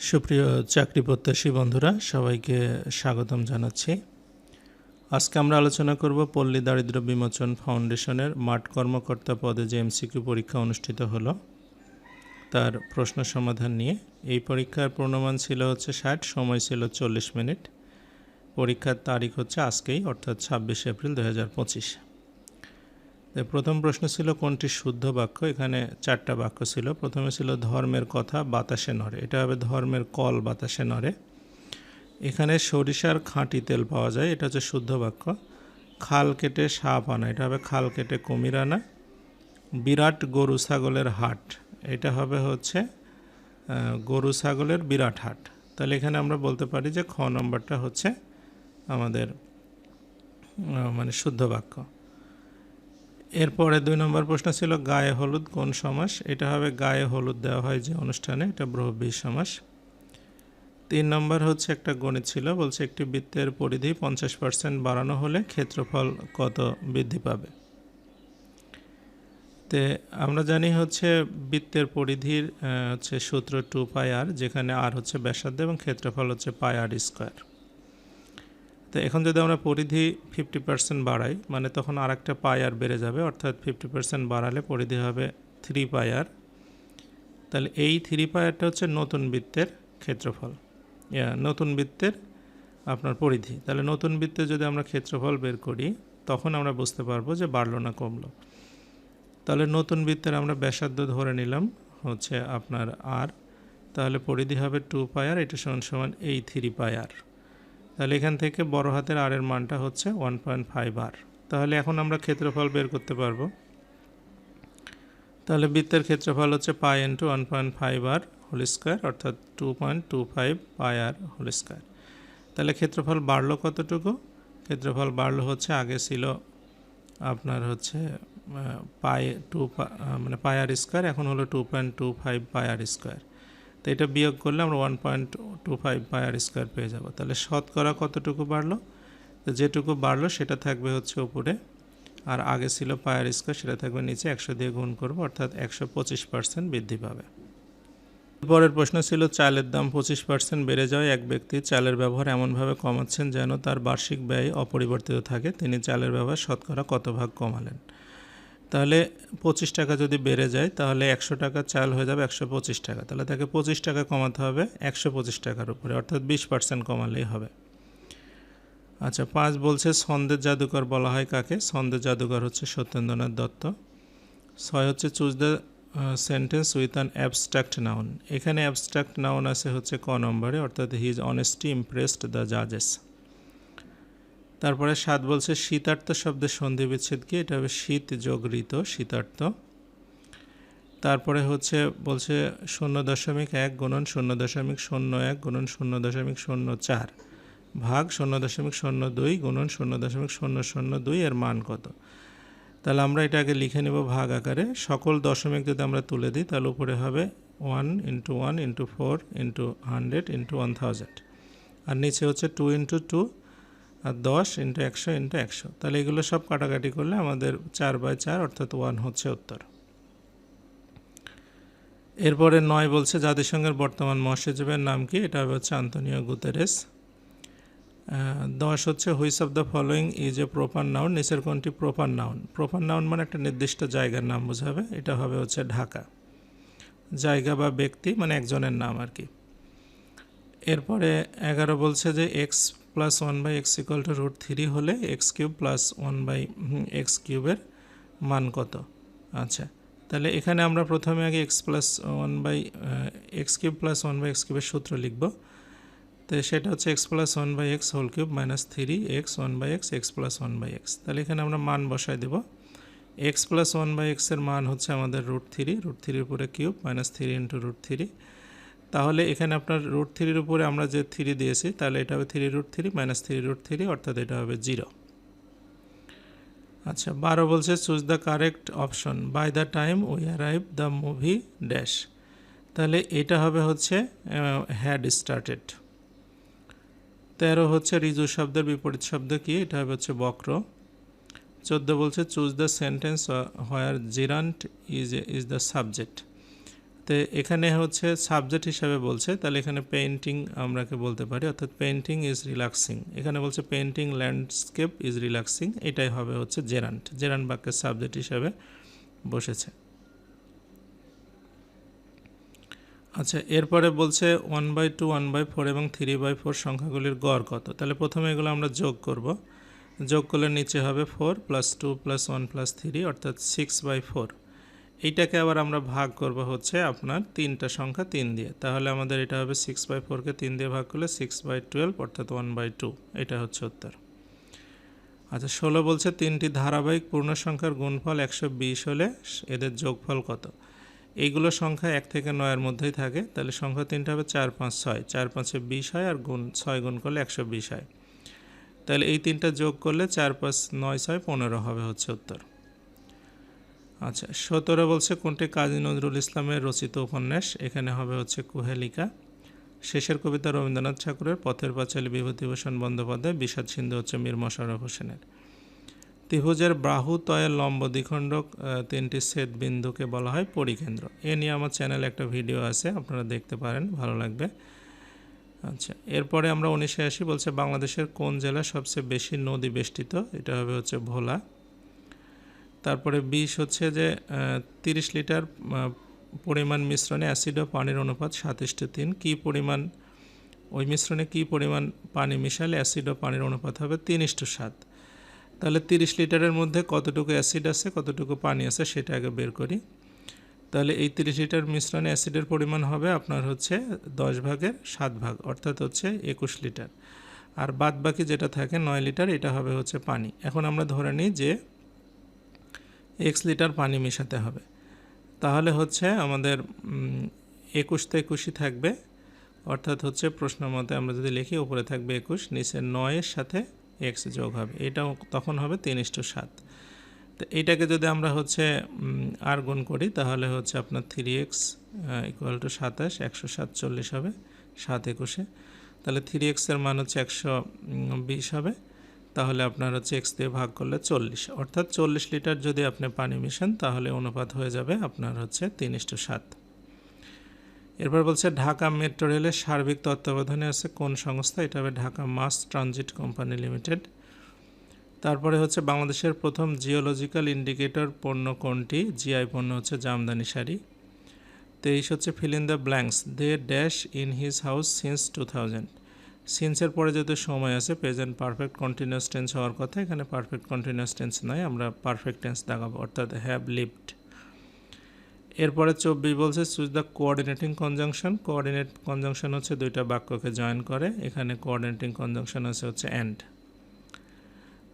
সুপ্রিয় চাকরি প্রত্যাশী বন্ধুরা, সবাইকে স্বাগতম জানাচ্ছি। আজকে আমরা আলোচনা করব পল্লী দারিদ্র বিমোচন ফাউন্ডেশনের মাঠ কর্মকর্তা পদে যে এমসিকিউ পরীক্ষা অনুষ্ঠিত হলো, তার প্রশ্ন সমাধান নিয়ে। এই পরীক্ষার পূর্ণমান ছিল হচ্ছে ষাট, সময় ছিল চল্লিশ মিনিট। পরীক্ষার তারিখ হচ্ছে আজকেই, অর্থাৎ ছাব্বিশে এপ্রিল দু হাজার পঁচিশ। প্রথম প্রশ্ন ছিল, কোনটি শুদ্ধ বাক্য? এখানে চারটা বাক্য ছিল। প্রথমে ছিল, ধর্মের কথা বাতাসে নড়ে। এটা হবে ধর্মের কল বাতাসে নড়ে। এখানে সরিষার খাঁটি তেল পাওয়া যায়। এটা হচ্ছে শুদ্ধ বাক্য। খাল কেটে সাপ আনা, এটা হবে খাল কেটে কুমির আনা। বিরাট গরু ছাগলের হাট, এটা হবে হচ্ছে গরু ছাগলের বিরাট হাট। তাহলে এখানে আমরা বলতে পারি যে খ নম্বরটা হচ্ছে আমাদের মানে শুদ্ধ বাক্য। এরপরে দুই নম্বর প্রশ্ন ছিল গায়ে হলুদ কোন সমাস? এটা হবে গায়ে হলুদ দেওয়া হয় যে অনুষ্ঠানে, এটা ব্রহ্মী সমাস। তিন নম্বর হচ্ছে একটা গণিত ছিল, বলছে একটি বৃত্তের পরিধি পঞ্চাশ পার্সেন্ট বাড়ানো হলে ক্ষেত্রফল কত বৃদ্ধি পাবে? তে আমরা জানি হচ্ছে বৃত্তের পরিধির হচ্ছে সূত্র টু পাই আর, যেখানে আর হচ্ছে ব্যাসার্ধ এবং ক্ষেত্রফল হচ্ছে পাই আর স্কোয়ার। তো এখন যদি আমরা পরিধি ফিফটি পার্সেন্ট বাড়াই মানে তখন আর একটা পাই আর বেড়ে যাবে, অর্থাৎ ফিফটি পার্সেন্ট বাড়ালে পরিধি হবে থ্রি পায়ার তাহলে এই থ্রি পায়ারটা হচ্ছে নতুন বৃত্তের ক্ষেত্রফল। নতুন বৃত্তের আপনার পরিধি। তাহলে নতুন বৃত্তে যদি আমরা ক্ষেত্রফল বের করি, তখন আমরা বুঝতে পারব যে বাড়লো না কমলো। তাহলে নতুন বৃত্তের আমরা ব্যাসার্ধ ধরে নিলাম, হচ্ছে আপনার আর তাহলে পরিধি হবে টু পায়ার এটা সমান সমান এই থ্রি পায়ার তাহলে এখান থেকে বড় হাতের আর এর মানটা হচ্ছে ওয়ান পয়েন্ট ফাইভ আর। তাহলে এখন আমরা ক্ষেত্রফল বের করতে পারব। তাহলে বৃত্তের ক্ষেত্রফল হচ্ছে pi into one point five r whole square অর্থাৎ two point two five pi r whole square তাহলে ক্ষেত্রফল বাড়লো কতটুকু? ক্ষেত্রফল বাড়লো হচ্ছে, আগে ছিল আপনার হচ্ছে পাই টু মানে পাই আর স্কোয়ার এখন হলো two point two five pi r square এটা বিয়োগ করলে আমরা one point two five pi r square পেয়ে যাব। তাহলে শতকরা কতটুকু বাড়লো? তো যেটুকু বাড়লো সেটা থাকবে হচ্ছে উপরে, আর আগে ছিল পায়ার স্কোয়ার সেটা থাকবে নিচে, একশো দিয়ে গুণ করব, অর্থাৎ একশো পঁচিশ পার্সেন্ট বৃদ্ধি পাবে। পরের প্রশ্ন ছিল, চালের দাম পঁচিশ পার্সেন্ট বেড়ে যাওয়ায় এক ব্যক্তি চালের ব্যবহার এমনভাবে কমাচ্ছেন যেন তার বার্ষিক ব্যয় অপরিবর্তিত থাকে। তিনি চালের ব্যবহার শতকরা কত ভাগ কমালেন? তাহলে পঁচিশ টাকা যদি বেড়ে যায়, তাহলে একশো টাকা চাল হয়ে যাবে একশো পঁচিশ টাকা। তাহলে তাকে পঁচিশ টাকা কমাতে হবে একশো পঁচিশ টাকার উপরে, অর্থাৎ বিশ পার্সেন্ট কমালেই হবে। আচ্ছা পাঁচ বলছে ছন্দের জাদুকর বলা হয় কাকে? ছন্দের জাদুকর হচ্ছে সত্যেন্দ্রনাথ দত্ত। ছয় হচ্ছে choose the sentence with an abstract noun এখানে অ্যাবস্ট্রাক্ট নাউন আছে হচ্ছে ক নম্বরে, অর্থাৎ হিজ অনেস্টি ইমপ্রেসড দ্য জাজেস তারপরে সাত বলছে শীতার্থ শব্দের সন্ধি বিচ্ছেদ কি? এটা হবে শীত যোগ ঋত শীতার্থ। তারপরে হচ্ছে বলছে শূন্য দশমিক এক গুণন শূন্য দশমিক শূন্য এক গুণন শূন্য দশমিক শূন্য চার ভাগ শূন্য দশমিক শূন্য দুই গুণন শূন্য দশমিক শূন্য শূন্য দুই এর মান কত? তাহলে আমরা এটা আগে লিখে নেব ভাগ আকারে। সকল দশমিক যদি আমরা তুলে দিই, তাহলে উপরে হবে one into one into four into hundred into one thousand আর নিচে হচ্ছে টু ইন্টু টু আর দশ ইন্টু একশো ইন্টু একশো। তাহলে এগুলো সব কাটাকাটি করলে আমাদের চার বাই চার অর্থাৎ ওয়ান হচ্ছে উত্তর। এরপরে নয় বলছে, জাতিসংঘের বর্তমান মহাসচিবের নাম কি? এটা হবে হচ্ছে আন্তনিও গুতেরেস। দশ হচ্ছে, which of the following is a proper noun. নিচের কোনটি? Proper noun. প্রপার নাউন মানে একটা নির্দিষ্ট জায়গার নাম বোঝাবে। এটা হবে হচ্ছে ঢাকা। জায়গা বা ব্যক্তি মানে একজনের নাম আর কি। এরপরে এগারো বলছে যে x plus one by x equal to root three হলে x cube plus one by x কিউবের মান কত? আচ্ছা তাহলে এখানে আমরা প্রথমে আগে x plus one by x cube plus one by x কিউবের সূত্র লিখব। তো সেটা হচ্ছে x plus one by x whole cube minus three x one by x x plus one by x তাহলে এখানে আমরা মান বসাই দেব। এক্স প্লাস ওয়ান বাই এক্সের মান হচ্ছে আমাদের রুট থ্রি রুট থ্রির উপরে cube minus three into root three তাহলে এখানে আপনার রুট থ্রির উপরে আমরা যে থ্রি দিয়েছি, তাহলে এটা হবে three root three minus three root three অর্থাৎ এটা হবে জিরো আচ্ছা বারো বলছে choose the correct option by the time we arrive the movie dash তাহলে এটা হবে হচ্ছে হ্যাড স্টার্টেড তেরো হচ্ছে রিজু শব্দের বিপরীত শব্দ কি? এটা হবে হচ্ছে বক্র। চোদ্দ বলছে choose the sentence where gerund is is the subject তো এখানে হচ্ছে সাবজেক্ট হিসাবে বলছে, তাহলে এখানে পেইন্টিং আমরাকে বলতে পারি, অর্থাৎ পেইন্টিং ইজ রিল্যাক্সিং এখানে বলছে পেইন্টিং ল্যান্ডস্কেপ ইজ রিল্যাক্সিং এটাই হবে হচ্ছে জেরান্ট জেরান্ট বাক্যের সাবজেক্ট হিসাবে বসেছে। আচ্ছা এরপরে বলছে one by two one by four এবং থ্রি বাই ফোর সংখ্যাগুলির গড় কত? তাহলে প্রথমে এগুলো আমরা যোগ করব। যোগ করলে নিচে হবে four plus two plus one plus three অর্থাৎ সিক্স বাই ফোর এইটাকে আবার আমরা ভাগ করব হচ্ছে আপনার তিনটা সংখ্যা তিন দিয়ে। তাহলে আমাদের এটা হবে সিক্স বাই ফোরকে তিন দিয়ে ভাগ করলে সিক্স বাই টুয়েলভ অর্থাৎ ওয়ান বাই টু এটা হচ্ছে উত্তর। আচ্ছা ষোলো বলছে তিনটি ধারাবাহিক পূর্ণ সংখ্যার গুণফল একশো বিশ হলে এদের যোগফল কত? এইগুলো সংখ্যা এক থেকে নয়ের মধ্যেই থাকে, তাহলে সংখ্যা তিনটা হবে চার, পাঁচ, ছয়। চার, পাঁচে বিশ হয় আর গুণ, ছয় গুণ করলে একশো বিশ হয়। তাহলে এই তিনটা যোগ করলে চার, পাঁচ, নয়, ছয়, পনেরো হবে হচ্ছে উত্তর। আচ্ছা সতেরো বলছে কোনটি কাজী নজরুল ইসলামের রচিত উপন্যাস? এখানে হবে হচ্ছে কুহেলিকা। শেষের কবিতা রবীন্দ্রনাথ ঠাকুরের, পথের পাঁচালী বিভূতিভূষণ বন্দ্যোপাধ্যায়, বিষাদ সিন্ধু হচ্ছে মীর মশারফ হোসেনের। ত্রিভুজের বাহু তয়ের লম্ব দ্বিখণ্ডক তিনটি ছেদ বিন্দুকে বলা হয় পরিকেন্দ্র। এ নিয়ে আমার চ্যানেলে একটা ভিডিও আছে, আপনারা দেখতে পারেন, ভালো লাগবে। আচ্ছা এরপরে আমরা উনিশে আসি বলছে বাংলাদেশের কোন জেলা সবচেয়ে বেশি নদী বেষ্টিত? এটা হবে হচ্ছে ভোলা। তারপরে বিষ হচ্ছে যে তিরিশ লিটার পরিমাণ মিশ্রণে অ্যাসিড ও পানির অনুপাত সাতাশটি তিন। কী পরিমাণ, ওই মিশ্রণে কী পরিমাণ পানি মিশালে অ্যাসিড ও পানির অনুপাত হবে তিন ইস্টু সাত। তাহলে তিরিশ লিটারের মধ্যে কতটুকু অ্যাসিড আছে, কতটুকু পানি আছে সেটা আগে বের করি। তাহলে এই তিরিশ লিটার মিশ্রণে অ্যাসিডের পরিমাণ হবে আপনার হচ্ছে দশ ভাগের সাত ভাগ, অর্থাৎ হচ্ছে একুশ লিটার। আর বাদ বাকি যেটা থাকে নয় লিটার, এটা হবে হচ্ছে পানি। এখন আমরা ধরে নিই যে লিটার পানি মেশাতে হবে। তাহলে হচ্ছে আমাদের একুশতে একুশই থাকবে। অর্থাৎ হচ্ছে প্রশ্ন মতে আমরা যদি লিখি, উপরে থাকবে একুশ, নিচে নয়ের সাথে এক্স যোগ হবে। এটাও তখন হবে তিন ইস্টু সাত। তো এইটাকে যদি আমরা হচ্ছে আর গুণ করি, তাহলে হচ্ছে আপনার থ্রি এক্স ইকুয়াল টু সাতাশ, একশো সাতচল্লিশ হবে, সাত একুশে। তাহলে থ্রি এক্সের মান হচ্ছে একশো বিশ হবে। তাহলে আপনার হচ্ছে এক্স দিয়ে ভাগ করলে চল্লিশ। অর্থাৎ চল্লিশ লিটার যদি আপনি পানি মিশান, তাহলে অনুপাত হয়ে যাবে আপনার হচ্ছে তিন ইস্টু সাত। এরপর বলছে ঢাকা মেট্রো রেলের সার্বিক তত্ত্বাবধানে আছে কোন সংস্থা? এটা হবে Dhaka mass transit company limited. তারপরে হচ্ছে বাংলাদেশের প্রথম জিওলজিক্যাল ইন্ডিকেটর পণ্য কোনটি? জিআই পণ্য হচ্ছে জামদানি শাড়ি। তেইশ হচ্ছে fill in the blanks. They dash in his house since two thousand. সিন্সের পরে যেহেতু সময় আছে প্রেজেন্ট পারফেক্ট কন্টিনিউস টেন্স হওয়ার কথা, এখানে পারফেক্ট কন্টিনিউস টেন্স নয় আমরা পারফেক্ট টেন্স দেখাবো, অর্থাৎ হ্যাভ লিভড এরপরে চব্বিশ বলছে choose the coordinating conjunction coordinate conjunction হচ্ছে দুইটা বাক্যকে জয়েন করে, এখানে কোঅর্ডিনেটিং কনজাংশন আছে হচ্ছে অ্যান্ড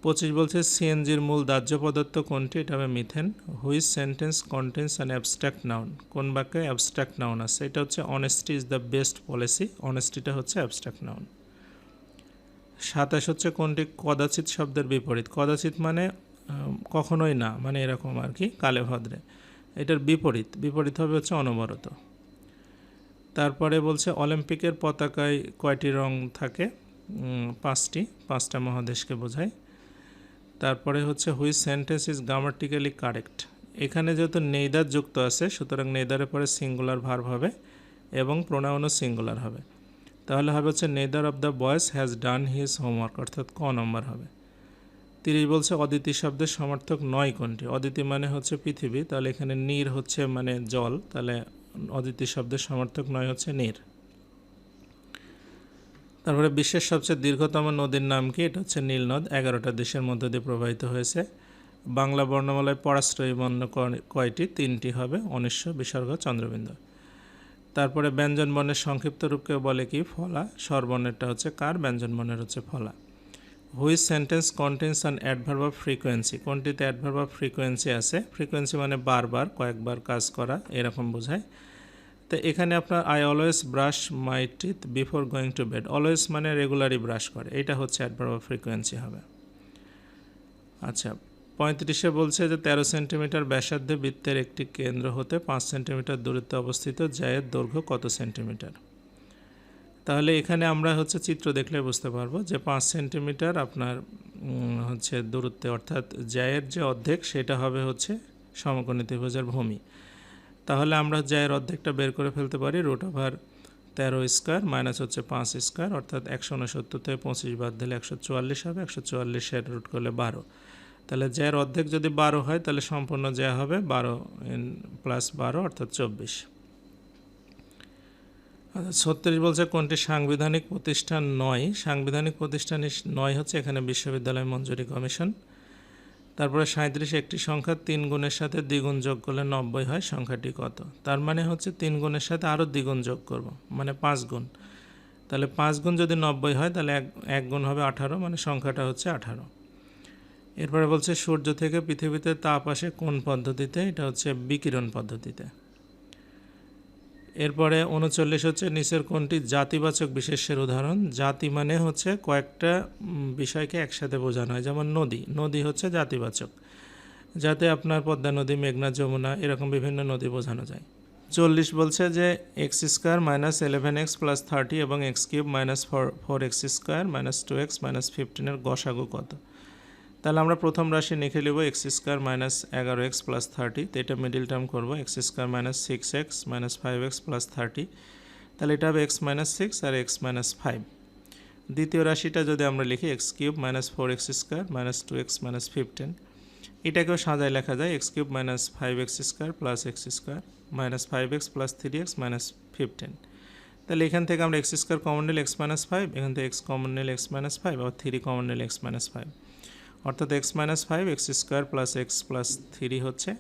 পঁচিশ বলছে সিএনজির মূল দাহ্য পদার্থ কোনটি? এটা হবে methane which sentence contains an abstract noun কোন বাক্যে অ্যাবস্ট্রাক্ট নাউন আছে? এটা হচ্ছে honesty is the best policy অনেস্টিটা হচ্ছে অ্যাবস্ট্রাক্ট নাউন সাতাশ হচ্ছে কোনটি? কদাচিৎ শব্দের বিপরীত। কদাচিৎ মানে কখনোই না মানে এরকম আর কি কালে ভদ্রে এটার বিপরীত। বিপরীত হবে হচ্ছে অনবরত। তারপরে বলছে অলিম্পিকের পতাকায় কয়টি রং থাকে? পাঁচটি, পাঁচটা মহাদেশকে বোঝায়। তারপরে হচ্ছে which sentence is grammatically correct. এখানে যেহেতু নেইদার যুক্ত আছে, সুতরাং নেইদারের পরে সিঙ্গুলার ভার্ব হবে এবং প্রোনাউনও সিঙ্গুলার হবে। তাহলে হবে হচ্ছে neither of the boys has done his homework অর্থাৎ ক নম্বর হবে। তিরিশ বলছে অদিতি শব্দের সমার্থক নয় কোনটি? অদিতি মানে হচ্ছে পৃথিবী, তাহলে এখানে নীর হচ্ছে মানে জল, তাহলে অদিতি শব্দের সমার্থক নয় হচ্ছে নীর। তারপরে বিশ্বের সবচেয়ে দীর্ঘতম নদীর নাম কি? এটা হচ্ছে নীল নদ, এগারোটা দেশের মধ্য দিয়ে প্রবাহিত হয়েছে। বাংলা বর্ণমালায় পরাশ্রয়ী বর্ণ কয়টি? তিনটি হবে অনিশ্ব বিসর্গ, চন্দ্রবিন্দু। তারপরে ব্যঞ্জন বর্ণের সংক্ষিপ্ত রূপকে বলে কি ফলা, স্বরবর্ণেরটা হচ্ছে কার, ব্যঞ্জন বর্ণের হচ্ছে ফলা। Which sentence contains an adverb of frequency? কোনটিতে অ্যাডভার্ব অফ ফ্রিকোয়েন্সি আছে? ফ্রিকোয়েন্সি মানে বারবার, কয়েকবার কাজ করা, এরকম বোঝায়। তো এখানে আপনার I always brush my teeth before going to bed always মানে রেগুলারই ব্রাশ করে। এটা হচ্ছে অ্যাডভার্ব অফ ফ্রিকোয়েন্সি হবে। আচ্ছা পঁয়ত্রিশে বলছে যে তেরো সেন্টিমিটার ব্যাসার্ধে বৃত্তের একটি কেন্দ্র হতে পাঁচ সেন্টিমিটার দূরত্বে অবস্থিত জায়ের দৈর্ঘ্য কত সেন্টিমিটার? তাহলে এখানে আমরা হচ্ছে চিত্র দেখলে বুঝতে পারব যে পাঁচ সেন্টিমিটার আপনার হচ্ছে দূরত্বে অর্থাৎ জায়ের যে অর্ধেক সেটা হবে হচ্ছে সমকোণী ত্রিভুজের ভূমি। তাহলে আমরা জয়ের অর্ধেকটা বের করে ফেলতে পারি রুট ওভার তেরো স্কোয়ার মাইনাস হচ্ছে পাঁচ স্কোয়ার অর্থাৎ একশো উনসত্তর থেকে পঁচিশ বাদ দিলে একশো চুয়াল্লিশ হবে, একশো চুয়াল্লিশের রুট করলে বারো। তাহলে জয়ের অর্ধেক যদি বারো হয়, তাহলে সম্পূর্ণ জয় হবে বারো প্লাস বারো অর্থাৎ চব্বিশ। ছত্রিশ বলছে কোনটি? সাংবিধানিক প্রতিষ্ঠান নয়। সাংবিধানিক প্রতিষ্ঠান নয় হচ্ছে এখানে বিশ্ববিদ্যালয় মঞ্জুরি কমিশন। তারপরে সাঁত্রিশ একটি সংখ্যা, তিন গুণের সাথে দ্বিগুণ যোগ করলে নব্বই হয়, সংখ্যাটি কত? তার মানে হচ্ছে তিন গুণের সাথে আরও দ্বিগুণ যোগ করব মানে পাঁচ গুণ। তাহলে পাঁচ গুণ যদি নব্বই হয়, তাহলে এক এক গুণ হবে আঠারো মানে সংখ্যাটা হচ্ছে আঠারো। এরপরে বলছে, সূর্য থেকে পৃথিবীতে তাপ আসে কোন পদ্ধতিতে? এটা হচ্ছে বিকিরণ পদ্ধতিতে। এরপরে উনচল্লিশ হচ্ছে, নিচের কোনটি জাতিবাচক বিশেষের উদাহরণ? জাতি মানে হচ্ছে কয়েকটা বিষয়কে একসাথে বোঝানো হয়। যেমন নদী নদী হচ্ছে জাতিবাচক, যাতে আপনার পদ্মা নদী, মেঘনা, যমুনা, এরকম বিভিন্ন নদী বোঝানো যায়। চল্লিশ বলছে যে, x square minus eleven x plus thirty এবং x cube minus four four x square minus two x minus ফিফটিনের গসাগু কত? তাহলে আমরা প্রথম রাশি লিখে নেব এক্স স্কোয়ার মাইনাস এগারো এক্স প্লাস থার্টি, তো এটা মিডিল টার্ম করব, x square minus six x minus five x plus thirty, তাহলে এটা হবে এক্স মাইনাস সিক্স আর এক্স মাইনাস ফাইভ। দ্বিতীয় রাশিটা যদি আমরা লিখি x cube minus four x square minus two x minus fifteen, এটাকেও সাজায় লেখা যায় x cube minus five x square plus x square minus five x plus three x minus fifteen. তাহলে এখান থেকে আমরা এক্স স্কোয়ার কমন নিলে x minus five, এখান থেকে এক্স কমন নিলে এক্স মাইনাস ফাইভ, আবার থ্রি কমন নিলে এক্স মাইনাস ফাইভ। অর্থাৎ x minus five x square plus x plus three হচ্ছে।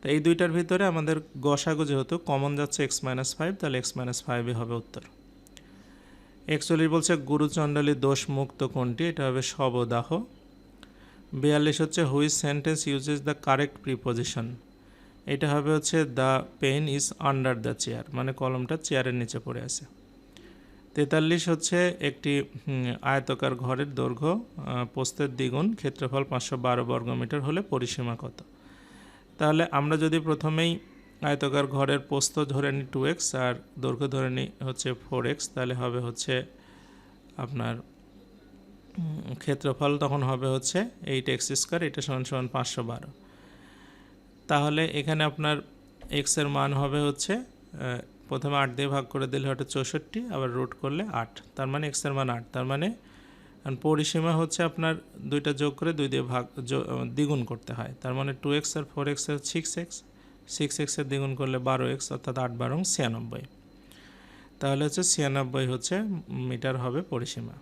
তো এই দুইটার ভিতরে আমাদের গসাগু যেহেতু কমন যাচ্ছে এক্স মাইনাস ফাইভ তাহলে এক্স মাইনাস ফাইভই হবে উত্তর। একচল্লিশ বলছে গুরুচণ্ডলী দোষ মুক্ত কোনটি? এটা হবে শবদাহ বিয়াল্লিশ হচ্ছে which sentence uses the correct preposition এটা হবে হচ্ছে the pen is under the chair মানে কলমটা চেয়ারের নিচে পড়ে আছে। তেতাল্লিশ হচ্ছে একটি আয়তকার ঘরের দৈর্ঘ্য পোস্তের দ্বিগুণ, ক্ষেত্রফল পাঁচশো বারো বর্গমিটার হলে পরিসীমা কত? তাহলে আমরা যদি প্রথমেই আয়তকার ঘরের পোস্ত ধরে নিই টু এক্স আর দৈর্ঘ্য ধরে নিই হচ্ছে ফোর এক্স তাহলে হবে হচ্ছে আপনার ক্ষেত্রফল তখন হবে হচ্ছে এইট এক্স স্কোয়ার এটা সমান সমান পাঁচশো বারো। তাহলে এখানে আপনার এক্সের মান হবে হচ্ছে প্রথমে আট দিয়ে ভাগ করে দিলে হয়তো চৌষট্টি, আবার রুট করলে আট। তার মানে এক্সের মান আট। তার মানে পরিসীমা হচ্ছে আপনার দুইটা যোগ করে দুই দিয়ে ভাগ দ্বিগুণ করতে হয়। তার মানে টু এক্স আর ফোর এক্স আর সিক্স এক্স সিক্স এক্সের দ্বিগুণ করলে বারো এক্স অর্থাৎ আট বারো ছিয়ানব্বই। তাহলে হচ্ছে ছিয়ানব্বই হচ্ছে মিটার হবে পরিসীমা।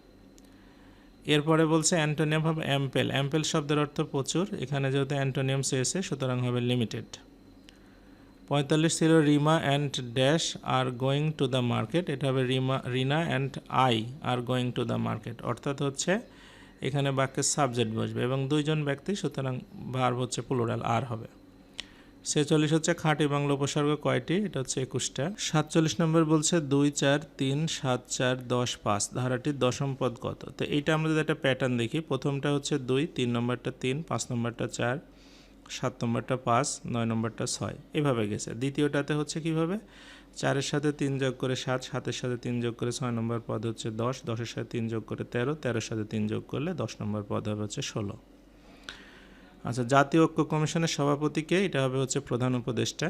এরপরে বলছে অ্যান্টোনিয়াম হবে অ্যাম্পেল। অ্যাম্পেল শব্দের অর্থ প্রচুর। এখানে যেহেতু অ্যান্টোনিয়াম চেয়েছে সুতরাং হবে লিমিটেড পঁয়তাল্লিশ ছিল Rima and dash are going to the market. এটা হবে Rima, Rina and I are going to the market. অর্থাৎ হচ্ছে এখানে বাক্যের সাবজেক্ট বসবে এবং দুইজন ব্যক্তি, সুতরাং ভার্ব হচ্ছে প্লুরাল, আর হবে। ছেচল্লিশ হচ্ছে খাঁটি বাংলা উপসর্গ কয়টি? এটা হচ্ছে একুশটা। সাতচল্লিশ নম্বর বলছে দুই, চার, তিন, সাত, চার, দশ, পাঁচ। ধারাটির দশম পদ কত? তো এইটা আমরা যদি একটা প্যাটার্ন দেখি, প্রথমটা হচ্ছে দুই, তিন নম্বরটা তিন, পাঁচ নম্বরটা চার সাত নম্বরটা পাঁচ, নয় নম্বরটা ছয়। এভাবে গেছে। দ্বিতীয়টাতে হচ্ছে কীভাবে? চারের সাথে তিন যোগ করে সাত, সাতের সাথে তিন যোগ করে ছয় নম্বর পদ হচ্ছে দশ, দশের সাথে তিন যোগ করে তেরো, তেরোর সাথে তিন যোগ করলে দশ নম্বর পদ হবে হচ্ছে ষোলো। আচ্ছা জাতীয় ঐক্য কমিশনের সভাপতিকে এটা হবে হচ্ছে প্রধান উপদেষ্টা।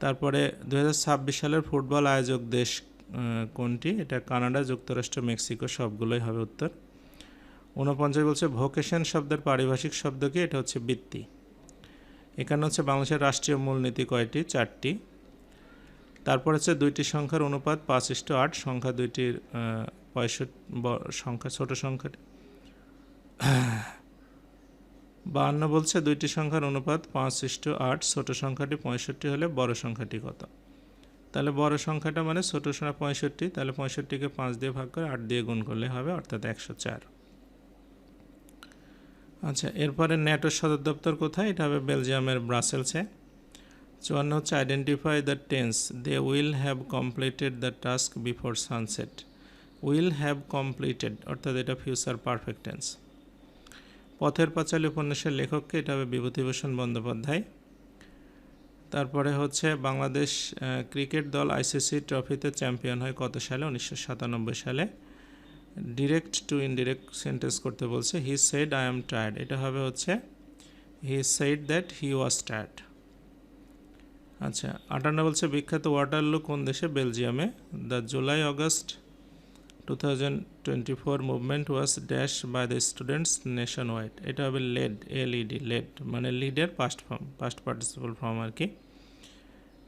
তারপরে দু হাজার ছাব্বিশ সালের ফুটবল আয়োজক দেশ কোনটি? এটা কানাডা, যুক্তরাষ্ট্র, মেক্সিকো, সবগুলোই হবে উত্তর। ঊনপঞ্চাশ বলছে ভোকেশন শব্দের পারিভাষিক শব্দ কি এটা হচ্ছে বৃত্তি। এখানে হচ্ছে বাংলাদেশের রাষ্ট্রীয় মূলনীতি কয়টি? চারটি। তারপর হচ্ছে দুইটি সংখ্যার অনুপাত, পাঁচ ইস্টু আট, সংখ্যা দুইটির পঁয়ষট্টি সংখ্যা, ছোট সংখ্যাটি বাহান্ন বলছে দুইটি সংখ্যার অনুপাত, পাঁচ ইস্টু আট, ছোট সংখ্যাটি পঁয়ষট্টি হলে বড় সংখ্যাটি কত? তাহলে বড় সংখ্যাটা মানে ছোট সংখ্যা পঁয়ষট্টি, তাহলে পঁয়ষট্টিকে পাঁচ দিয়ে ভাগ করে আট দিয়ে গুণ করলে হবে অর্থাৎ একশো চার। আচ্ছা এরপরে ন্যাটোর সদর দপ্তর কোথায়? এটা হবে বেলজিয়ামের ব্রাসেলসে। চুয়ান্ন হচ্ছে identify the tense they will have completed the task before sunset will have completed অর্থাৎ এটা future perfect tense Pather Panchali উপন্যাসের লেখককে এটা হবে বিভূতিভূষণ বন্দ্যোপাধ্যায়। তারপরে হচ্ছে বাংলাদেশ ক্রিকেট দল আইসিসি ট্রফিতে চ্যাম্পিয়ন হয় কত সালে? উনিশশো সাতানব্বই সালে। ডিরেক্ট টু ইনডিরেক্ট সেন্টেন্স করতে বলছে he said I am tired এটা হবে হচ্ছে he said that he was tired আচ্ছা আটান্ন বলছে, বিখ্যাত ওয়াটার ওয়াটারলু কোন দেশে? বেলজিয়ামে। The July August two thousand twenty four movement was dash by the students nationwide এটা হবে লেড এলইডি লেড মানে লিডের past form past participle form আর কি।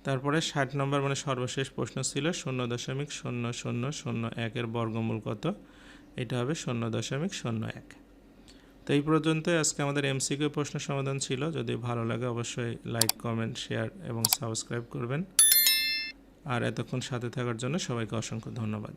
তারপরে ষাট নম্বর মানে সর্বশেষ প্রশ্ন ছিল, শূন্য দশমিক শূন্য শূন্য শূন্য একের বর্গমূল কত? এটা হবে শূন্য দশমিক শূন্য এক। তো এই পর্যন্ত আজকে আমাদের এমসিকিউ প্রশ্ন সমাধান ছিল। যদি ভালো লাগে অবশ্যই লাইক কমেন্ট শেয়ার এবং সাবস্ক্রাইব করবেন। আর এতক্ষণ সাথে থাকার জন্য সবাইকে অসংখ্য ধন্যবাদ।